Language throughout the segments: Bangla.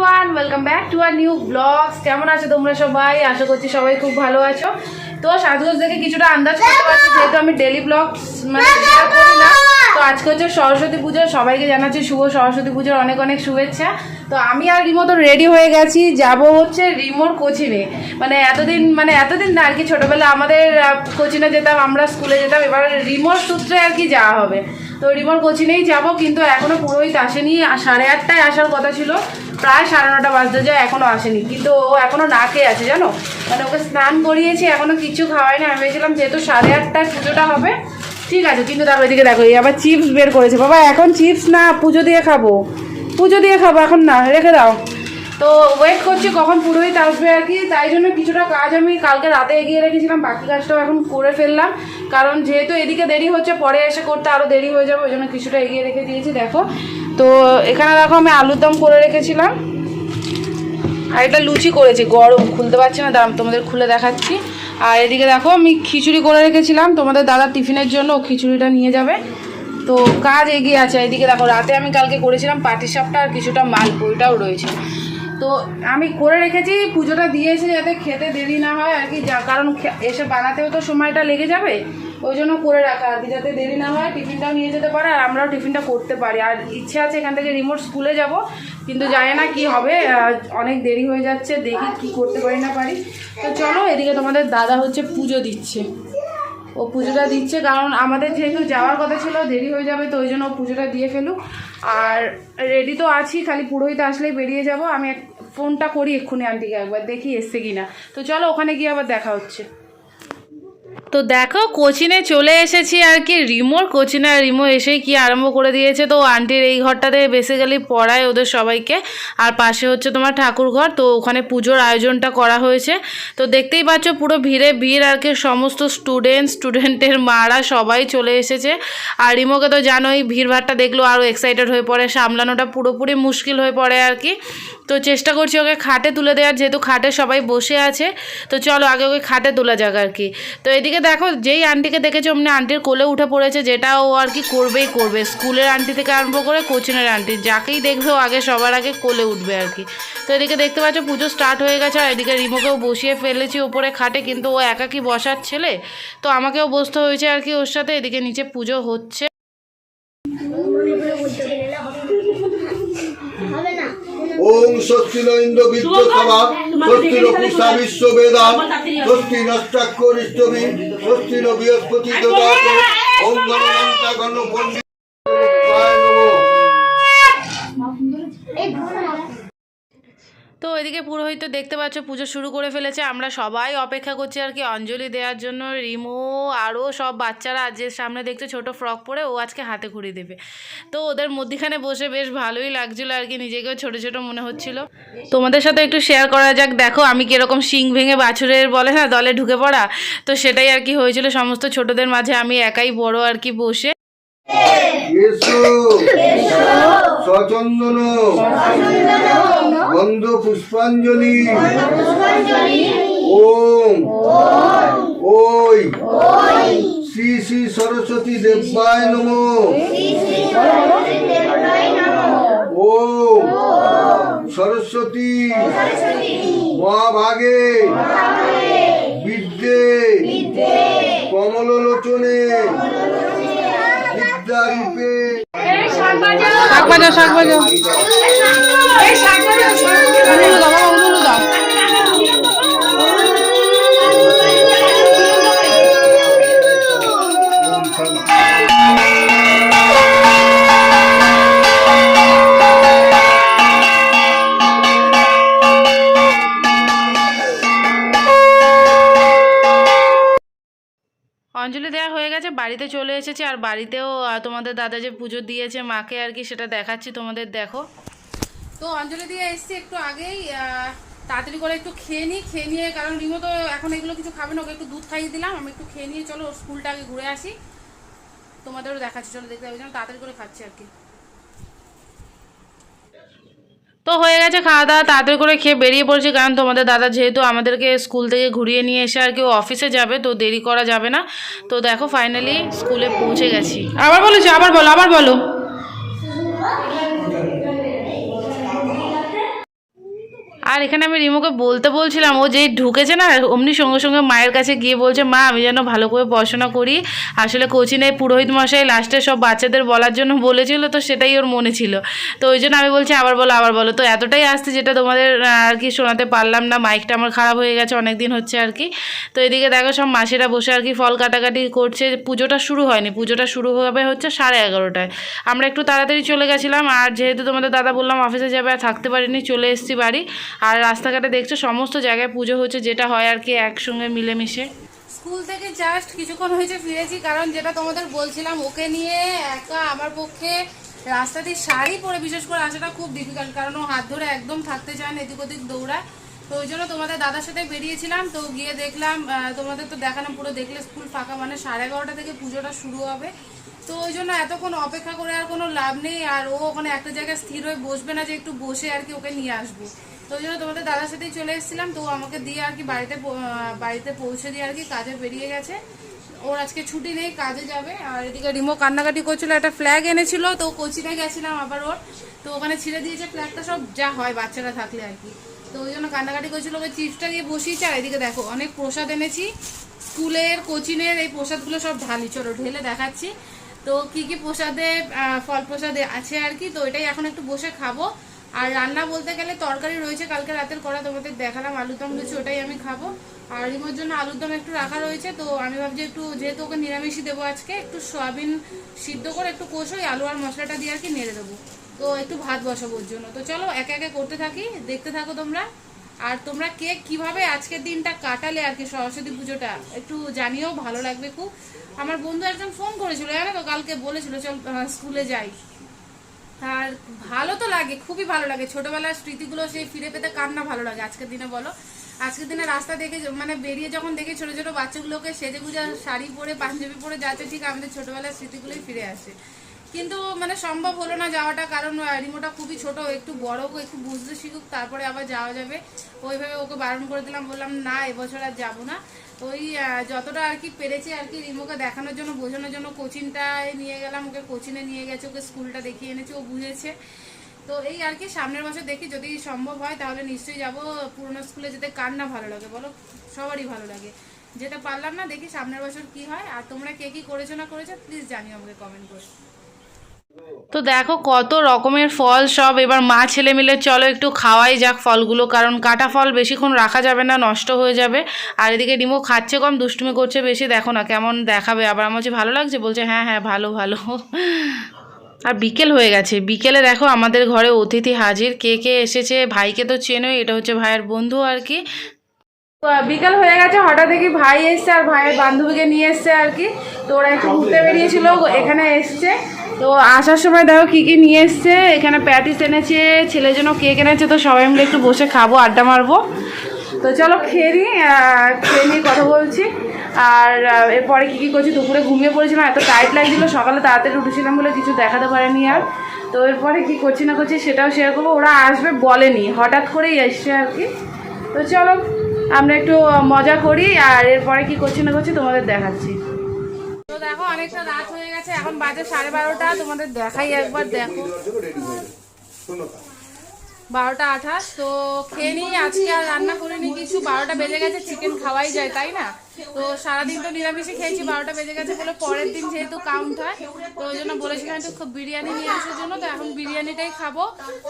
Everyone welcome back to our new blogs কেমন আছো তোমরা সবাই? আশা করছি সবাই খুব ভালো আছো। তো সাজগোজ দেখে কিছুটা আন্দাজ করতে পারছি যেহেতু আমি ডেলি ব্লগ মানে করি না তো আজকে হচ্ছে সরস্বতী পুজো। সবাইকে জানাচ্ছি শুভ সরস্বতী পুজোর অনেক অনেক শুভেচ্ছা। তো আমি আর রিমোতো রেডি হয়ে গেছি যাব হচ্ছে রিমোর কোচিনে। মানে এতদিন মানে এতদিন না আর কি ছোটোবেলা আমাদের কোচিনে যেতাম আমরা স্কুলে যেতাম এবার রিমোর সূত্রে আর কি যাওয়া হবে। তো রিমোর কোচিনেই যাব, কিন্তু এখনও পুরোহিত আসেনি। সাড়ে আটটায় আসার কথা ছিল। প্রায় সাড়ে নটা বাজতে যায়, এখনও আসেনি। কিন্তু ও এখনও না খেয়ে আছে, জানো? মানে ওকে স্নান করিয়েছি, এখনও কিছু খাওয়ায়নি। আমি ভেবেছিলাম যেহেতু সাড়ে আটটায় পুজোটা হবে, ঠিক আছে, কিন্তু দেখো এদিকে দেখো, এই আবার চিপস বের করেছে। বাবা, এখন চিপস না, পুজো দিয়ে খাব। পুজো দিয়ে খাব, এখন না, রেখে দাও। তো ওয়েট করছি কখন পুরোহিত আসবে আর কি, তাই জন্য কিছুটা কাজ আমি কালকে রাতে এগিয়ে রেখেছিলাম, বাকি কাজটাও এখন করে ফেললাম। কারণ যেহেতু এদিকে দেরি হচ্ছে, পরে এসে করতে আরও দেরি হয়ে যাবে, ওই জন্য কিছুটা এগিয়ে রেখে দিয়েছি, দেখো। তো এখানে দেখো আমি আলুর দম করে রেখেছিলাম। আর এটা লুচি করেছি, গরম, খুলতে পারছি না দাম তোমাদের খুলে দেখাচ্ছি। আর এদিকে দেখো আমি খিচুড়ি করে রেখেছিলাম, তোমাদের দাদা টিফিনের জন্য ও খিচুড়িটা নিয়ে যাবে। তো কাজ এগিয়ে আছে, এদিকে দেখো, রাতে আমি কালকে করেছিলাম পাটিসাপটা আর কিছুটা মালপুরিটাও রয়েছে। তো আমি করে রেখেছি, পুজোটা দিয়েছি যাতে খেতে দেরি না হয় আর কি, যা- কারণ এসে বানাতেও তো সময়টা লেগে যাবে, ওই জন্য করে রাখা আর কি, যাতে দেরি না হয়, টিফিনটাও নিয়ে যেতে পারে, আর আমরাও টিফিনটা করতে পারি। আর ইচ্ছে আছে এখান থেকে রিমোট স্কুলে যাব, কিন্তু জানি না কি হবে অনেক দেরি হয়ে যাচ্ছে, দেখি কি করতে পারি না পারি। তো চলো, এদিকে তোমাদের দাদা হচ্ছে পুজো দিচ্ছে। ও পুজোটা দিচ্ছে, কারণ আমাদের যেহেতু যাওয়ার কথা ছিল, দেরি হয়ে যাবে, তো ওই জন্য পুজোটা দিয়ে ফেলুক। আর রেডি তো আছি, খালি পুরোহিত আসলেই বেরিয়ে যাব, আমি ফোনটা করি এক্ষুনি আন্টিকে একবার, দেখি এসছে কিনা। তো চলো ওখানে গিয়ে আবার দেখা হচ্ছে। তো দেখো কোচিনে চলে এসেছি আর কি। রিমোর কোচিনে, আর রিমো এসেই কি আরম্ভ করে দিয়েছে? তো আন্টির এই ঘরটাতে বেসিক্যালি পড়ায় ওদের সবাইকে। আর পাশে হচ্ছে তোমার ঠাকুর ঘর, তো ওখানে পুজোর আয়োজনটা করা হয়েছে। তো দেখতেই পাচ্ছ পুরো ভিড়ে ভিড় আর কি, সমস্ত স্টুডেন্ট স্টুডেন্টের মারা সবাই চলে এসেছে। আর রিমোকে তো জানোই, ভিড়ভাড়টা দেখল, আরও এক্সাইটেড হয়ে পড়ে, সামলানোটা পুরোপুরি মুশকিল হয়ে পড়ে আর কি। তো চেষ্টা করছি ওকে খাটে তুলে দেওয়ার, যেহেতু খাটে সবাই বসে আছে, তো চলো আগে ওকে খাটে তোলা যাক আর কি। তো এদিকে দেখো, যেই আন্টিকে দেখেছ অমনি আন্টির কোলে উঠে পড়েছে, যেটা ও আর কি করবেই করবে। স্কুলের আন্টি থেকে আরম্ভ করে কোচিনের আন্টি যাকেই দেখবে ও আগে, সবার আগে কোলে উঠবে আর কি। তো এদিকে দেখতে পাচ্ছ, পুজো স্টার্ট হয়ে গেছে, আর এদিকে রিমোকেও বসিয়ে ফেলেছি ওপরে খাটে, কিন্তু ও একাকি বসার ছেলে, তো আমাকেও বসতে হয়েছে আর কি ওর সাথে, এদিকে নিচে পুজো হচ্ছে। ওম স্বস্তি ন ইন্দ্র বিদ্য সভা স্বস্তি ন পুষা বিশ্ব বেদান স্বস্তি নষ্টাক্ষরিষ্টমী স্বস্তি ন বৃহস্পতি দদাত ওম গণনান্তা গণ পণ্ডিত তো এদিকে পুরোহিত দেখতে পাচ্ছ পুজো শুরু করে ফেলেছে। আমরা সবাই অপেক্ষা করছি আর কি অঞ্জলি দেওয়ার জন্য। রিমো আরও সব বাচ্চারা আজ যে সামনে দেখছে ছোট ফ্রক পরে ও আজকে হাতে ঘুরিয়ে দেবে। তো ওদের মধ্যিখানে বসে বেশ ভালোই লাগছিল আর কি নিজেকেও ছোট ছোট মনে হচ্ছিল। তোমাদের সাথে একটু শেয়ার করা যাক দেখো আমি কীরকম শিং ভেঙে বাছুরের বলে না দলে ঢুকে পড়া? তো সেটাই আর কি হয়েছিল সমস্ত ছোটদের মাঝে আমি একাই বড় আর কি বসে। সচন্দন গন্ধ পুষ্পাঞ্জলি। ওম। ওই। শ্রী শ্রী সরস্বতী দেবায় নম। ওম। সরস্বতী। মহাভাগে। বিদ্যে। কমললোচনে বিদ্যারূপে শাক বাজাও শাক বাজাও অঞ্জলি দেওয়া হয়ে গেছে, বাড়িতে চলে এসেছে আর বাড়িতেও তোমাদের দাদা যে পুজো দিয়েছে, মাকে আর কি সেটা দেখাচ্ছি, তোমাদের দেখো। তো অঞ্জলি দিয়ে এসছি একটু আগেই তাড়াতাড়ি করে একটু খেয়ে নিই, খেয়ে নিয়ে, কারণ রিমো তো এখন এগুলো কিছু খাবে না, ওকে একটু দুধ খাইয়ে দিলাম, আমি একটু খেয়ে নিয়ে চলো স্কুলটা আগে ঘুরে আসি। তোমাদেরও দেখাচ্ছি, চলো দেখতে যেন তাড়াতাড়ি করে খাচ্ছি আর কি। তো হয়ে গেছে খাওয়া দাওয়া, তাড়াতাড়ি করে খেয়ে বেরিয়ে পড়ছি, কারণ তোমাদের দাদা যেহেতু আমাদেরকে স্কুল থেকে ঘুরিয়ে নিয়ে এসে আর কেউ অফিসে যাবে, তো দেরি করা যাবে না। তো দেখো ফাইনালি স্কুলে পৌঁছে গেছি। আবার বলেছি আবার বলো আবার বলো। আর এখানে আমি রিমোকে বলতে বলছিলাম, ও যেই ঢুকেছে না, অমনি সঙ্গে সঙ্গে মায়ের কাছে গিয়ে বলছে, মা, আমি যেন ভালো করে পড়াশোনা করি। আসলে কোচিনে পুরোহিত মশাই লাস্টে সব বাচ্চাদের বলার জন্য বলেছিল, তো সেটাই ওর মনে ছিল। তো ওই জন্য আমি বলছি, আবার বলো আবার বলো। তো এতটাই আসতে যেটা তোমাদের আর কি শোনাতে পারলাম না, মাইকটা আমার খারাপ হয়ে গেছে অনেক দিন হচ্ছে আর কি। তো এদিকে দেখো সব মাসিরা বসে আর কি ফল কাটাকাটি করছে, পুজোটা শুরু হয়নি, পুজোটা শুরু হবে হচ্ছে সাড়ে এগারোটায়। আমরা একটু তাড়াতাড়ি চলে গেছিলাম, আর যেহেতু তোমাদের দাদা বললাম অফিসে যাবে, আর থাকতে পারিনি, চলে এসেছি বাড়ি। আর রাস্তাঘাটে দেখছ সমস্ত জায়গায় পুজো হচ্ছে, যেটা হয় আর কি একসঙ্গে মিলেমিশে। স্কুল থেকে জাস্ট কিছুক্ষণ হয়েছে ফিরেছি, কারণ যেটা তোমাদের বলছিলাম, ওকে নিয়ে একা আমার পক্ষে রাস্তা দিয়ে শাড়ি পরে বিশেষ করে আসাটা খুব ডিফিকাল্ট কারণ ও হাত ধরে একদম থাকতে চায় না, এদিক ওদিক দৌড়ায়। তো ওই জন্য তোমাদের দাদার সাথে বেরিয়েছিলাম, তো গিয়ে দেখলাম তোমাদের তো দেখালাম পুরো দেখলে স্কুল ফাঁকা মানে সাড়ে এগারোটা থেকে পুজোটা শুরু হবে। তো ওই জন্য এতক্ষণ অপেক্ষা করে আর কোনো লাভ নেই, আর ও ওখানে একটা জায়গায় স্থির হয়ে বসবে না যে একটু বসে আর কি ওকে নিয়ে আসব। তো ওই জন্য তোমাদের দাদার সাথেই চলে এসেছিলাম। তো আমাকে দিয়ে আর কি বাড়িতে বাড়িতে পৌঁছে দিয়ে আর কি কাজে বেরিয়ে গেছে। ওর আজকে ছুটি নেই, কাজে যাবে। আর এদিকে রিমো কান্নাকাটি করছিল, একটা ফ্ল্যাগ এনেছিল, তো কোচিনে গেছিলাম আবার ওর। তো ওখানে ছিঁড়ে দিয়েছে ফ্ল্যাগটা সব যা হয় বাচ্চারা থাকলে আর কি। তো ওই জন্য কান্নাকাটি করছিল, ওকে চিপসটা দিয়ে বসিয়েছে। আর এদিকে দেখো, অনেক প্রসাদ এনেছি। স্কুলের, কোচিনের এই প্রসাদগুলো সব ঢালি। চলো, ঢেলে দেখাচ্ছি। তো কি কি প্রসাদে ফল প্রসাদে আছে আর কি। তো এটাই এখন একটু বসে খাব। আর রান্না বলতে গেলে তরকারি রয়েছে কালকে রাতের করা তোমাদের দেখালাম আলুর দম রয়েছে, ওটাই আমি খাব। আর রিমোর জন্য আলুর দম একটু রাখা রয়েছে, তো আমি ভাবছি একটু যেহেতু ওকে নিরামিষই দেবো আজকে, একটু সয়াবিন সিদ্ধ করে একটু কষোই আলু আর মশলাটা দিয়ে আর কি নেড়ে দেবো। তো একটু ভাত বসাবো ওর জন্য। তো চলো একে একে করতে থাকি, দেখতে থাকো তোমরা। আর তোমরা কে কীভাবে আজকের দিনটা কাটালে আর কি সরস্বতী পুজোটা, একটু জানিও, ভালো লাগবে খুব। আমার বন্ধু একজন ফোন করেছিল, জানো তো, কালকে বলেছিল, চল স্কুলে যাই। আর ভালো তো লাগে, খুবই ভালো লাগে। ছোটবেলার স্মৃতিগুলো সেই ফিরে পেতে কার না ভালো লাগে, আজকের দিনে বলো। আজকের দিনে রাস্তা দেখে মানে বেরিয়ে যখন দেখি ছোট ছোট বাচ্চাগুলোকে সেজে গুজা শাড়ি পরে, পাঞ্জাবি পরে যাচ্ছে, ঠিক আমাদের ছোটবেলার স্মৃতিগুলোই ফিরে আসে। কিন্তু মানে সম্ভব হলো না যাওয়াটা, কারণ রিমোটা খুবই ছোট, একটু বড় একটু বুঝতে শিখুক, তারপরে আবার যাওয়া যাবে। ওইভাবে ওকে বারণ করে দিলাম, বললাম, না, এবছর আর যাব না। ওই যতটা আর কি পেরেছি আর কি রিমোকে দেখানোর জন্য, বোঝানোর জন্য কোচিংটায় নিয়ে গেলাম, ওকে কোচিনে নিয়ে গেছে, ওকে স্কুলটা দেখিয়ে এনেছে, ও বুঝেছে। তো এই আর কি, সামনের বছর দেখি, যদি সম্ভব হয়, তাহলে নিশ্চয়ই যাব পুরোনো স্কুলে, যেতে কার না ভালো লাগে বলো? সবারই ভালো লাগে। যেতে পারলাম না, দেখি সামনের বছর কি হয়, আর তোমরা কে কী করেছ না করেছ প্লিজ জানিও আমাকে কমেন্ট করে। তো দেখো কত রকমের ফল সব। এবার মা ছেলে মিলে চলো একটু খাওয়াই যাক ফলগুলো, কারণ কাটা ফল বেশিক্ষণ রাখা যাবে না, নষ্ট হয়ে যাবে। আর এদিকে ডিমো খাচ্ছে কম, দুষ্টুমি করছে বেশি, দেখো না কেমন দেখাবে। আবার আমার হচ্ছে ভালো লাগছে, বলছে হ্যাঁ হ্যাঁ ভালো ভালো। আর বিকেল হয়ে গেছে। বিকেলে দেখো আমাদের ঘরে অতিথি হাজির। কে কে এসেছে? ভাইকে তো চেনোই এটা হচ্ছে ভাইয়ের বন্ধু আর কি। বিকাল হয়ে গেছে, হঠাৎ দেখি ভাই এসছে আর ভাইয়ের বান্ধবীকে নিয়ে এসছে আর কি। তো ওরা একটু ঘুরতে বেরিয়েছিল, এখানে এসছে। তো আসার সময় দেখো কি কি নিয়ে এসছে। এখানে প্যাটিস এনেছে, ছেলের জন্য কেক এনেছে, তো সবাই মিলে একটু বসে খাব, আড্ডা মারবো। তো চলো খেয়ে নিই খেয়ে নিয়ে কথা বলছি। আর এরপরে কী কী করছি, দুপুরে ঘুমিয়ে পড়েছিলাম, এত টাইট লাগছিল, সকালে তাড়াতাড়ি উঠেছিলাম বলে কিছু দেখাতে পারেনি আর। তো এরপরে কী করছি না করছি সেটাও শেয়ার করব, ওরা আসবে বলেনি, হঠাৎ করেই এসছে আর কি। তো চলো, আমরা একটু মজা করি, আর এরপরে কি করছি না করছি তোমাদের দেখাচ্ছি। দেখো অনেকটা রাত হয়ে গেছে এখন বাজে সাড়ে বারোটা তোমাদের দেখাই একবার দেখো বারোটা আঠাশ তো খেয়ে নিই আজকে আর রান্না করিনি কিছু বারোটা বেজে গেছে চিকেন খাওয়াই যায় তাই না? তো সারাদিন তো নিরামিষে খেয়েছি বারোটা বেজে গেছে বলে পরের দিন যেহেতু কাউন্ট হয় তো ওই জন্য বলেছিলাম একটু খুব বিরিয়ানি নিয়ে আসার জন্য তো এখন বিরিয়ানিটাই খাব।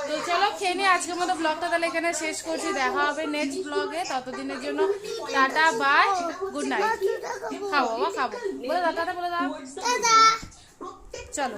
তো চলো খেয়ে নিই আজকের মতো ব্লগটা তাহলে এখানে শেষ করছি। দেখা হবে নেক্সট ব্লগে ততদিনের জন্য টাটা বাই গুড নাইট খাব বাবা খাব। বলে দাও টাটা বলে দাও। চলো।